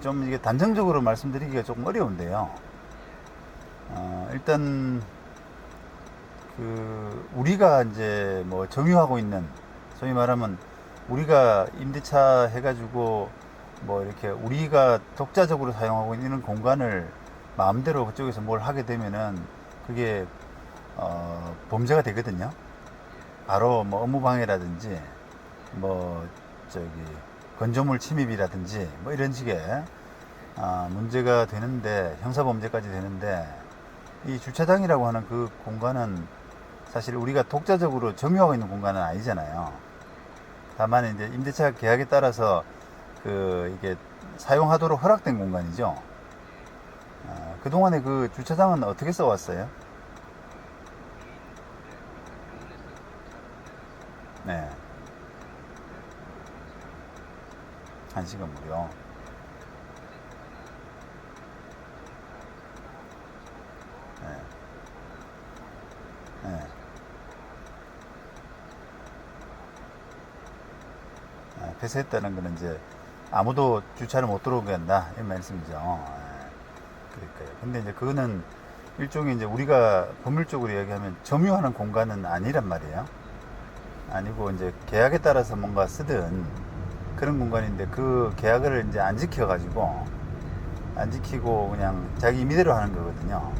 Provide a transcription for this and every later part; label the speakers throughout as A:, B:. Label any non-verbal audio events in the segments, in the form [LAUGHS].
A: 좀 이게 단정적으로 말씀드리기가 조금 어려운데요. 어, 일단 그 우리가 이제 뭐 점유하고 있는 소위 말하면 우리가 임대차 해가지고 뭐 이렇게 우리가 독자적으로 사용하고 있는 공간을 마음대로 그쪽에서 뭘 하게 되면은 그게 어, 범죄가 되거든요. 바로 뭐 업무방해라든지 뭐 저기 건조물 침입이라든지 뭐 이런 식의 아, 문제가 되는데 형사범죄까지 되는데 이 주차장이라고 하는 그 공간은 사실 우리가 독자적으로 점유하고 있는 공간은 아니잖아요. 다만 이제 임대차 계약에 따라서 그 이게 사용하도록 허락된 공간이죠. 아, 그동안에 그 주차장은 어떻게 써왔어요? 한 시간 무료. 네. 네. 아, 폐쇄했다는 거는 이제 아무도 주차를 못 들어오게 한다 이 말씀이죠. 예. 그러니까요. 근데 이제 그거는 일종의 이제 우리가 법률적으로 이야기하면 점유하는 공간은 아니란 말이에요. 아니고 이제 계약에 따라서 뭔가 쓰든 그런 공간인데 그 계약을 이제 안 지켜가지고 안 지키고 그냥 자기 임의대로 하는 거거든요.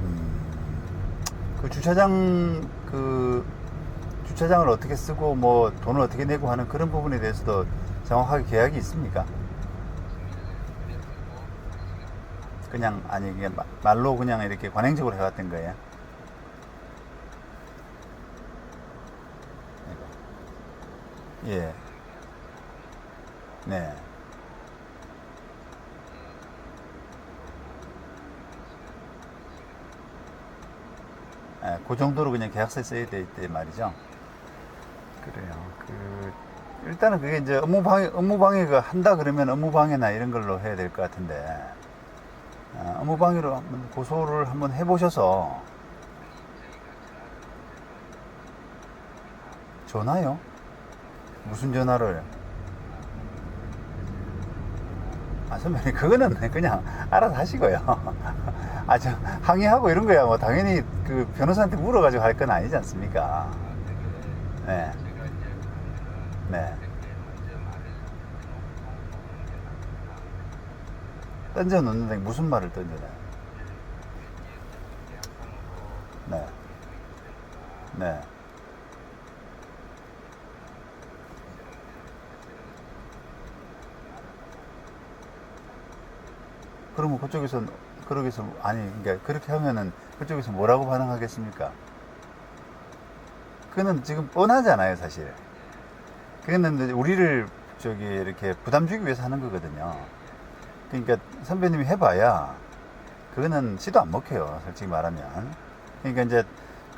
A: 음, 그 주차장 그 주차장을 어떻게 쓰고 뭐 돈을 어떻게 내고 하는 그런 부분에 대해서도 정확하게 계약이 있습니까? 그냥 아니 이게 마- 말로 그냥 이렇게 관행적으로 해왔던 거예요. 예. 네. 예, 그 정도로 그냥 계약서에 써야 돼 있대 말이죠. 그래요. 그 일단은 그게 이제 업무 방해 업무 방해가 한다 그러면 업무 방해나 이런 걸로 해야 될 것 같은데 어, 업무 방해로 한번 고소를 한번 해보셔서 전화요? 무슨 전화를? 아 선배님 [LAUGHS] 그거는 그냥 알아서 하시고요. [LAUGHS] 아 저 항의하고 이런 거야 뭐 당연히 그 변호사한테 물어가지고 할 건 아니지 않습니까? 네. 네. 던져 놓는데 무슨 말을 던져놔요? 네. 네. 그러면 그쪽에서 그러게서 아니 그러니까 그렇게 하면은 그쪽에서 뭐라고 반응하겠습니까? 그거는 지금 뻔하잖아요, 사실. 이제 우리를 저기 이렇게 부담 주기 위해서 하는 거거든요. 그러니까 선배님이 해봐야 그거는 시도 안 먹혀요, 솔직히 말하면. 그러니까 이제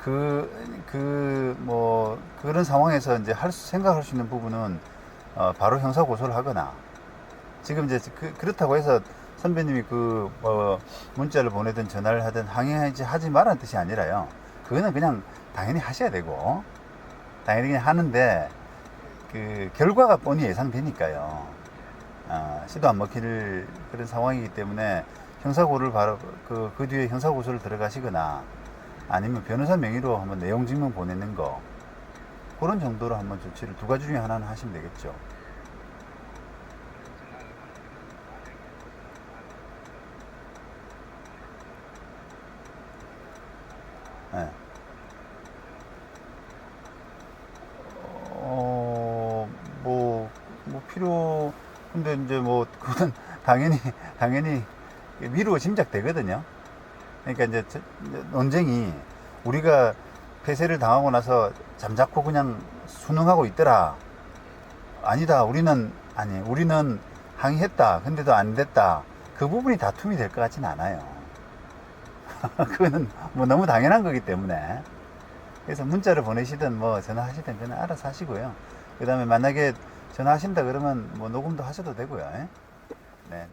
A: 그, 그, 뭐, 그런 상황에서 이제 할 수, 생각할 수 있는 부분은 어, 바로 형사 고소를 하거나 지금 이제 그, 그렇다고 해서 선배님이 그, 뭐, 문자를 보내든 전화를 하든 항의하지 하지 말라는 뜻이 아니라요. 그거는 그냥 당연히 하셔야 되고, 당연히 그냥 하는데, 그, 결과가 뻔히 예상되니까요. 아, 시도 안 먹힐 그런 상황이기 때문에 형사고를 바로 그, 그 뒤에 형사고소를 들어가시거나 아니면 변호사 명의로 한번 내용 증명 보내는 거 그런 정도로 한번 조치를 두 가지 중에 하나는 하시면 되겠죠. 네. 어, 뭐, 뭐 필요, 근데 이제 뭐, 그건 [LAUGHS] 당연히, 당연히 미루어 짐작되거든요. 그러니까 이제 논쟁이 우리가 폐쇄를 당하고 나서 잠자코 그냥 순응하고 있더라. 아니다. 우리는, 아니, 우리는 항의했다. 근데도 안 됐다. 그 부분이 다툼이 될 것 같지는 않아요. [LAUGHS] 그거는 뭐 너무 당연한 거기 때문에. 그래서 문자를 보내시든 뭐 전화하시든 그냥 알아서 하시고요. 그 다음에 만약에 전화하신다 그러면 뭐 녹음도 하셔도 되고요. 예? 네.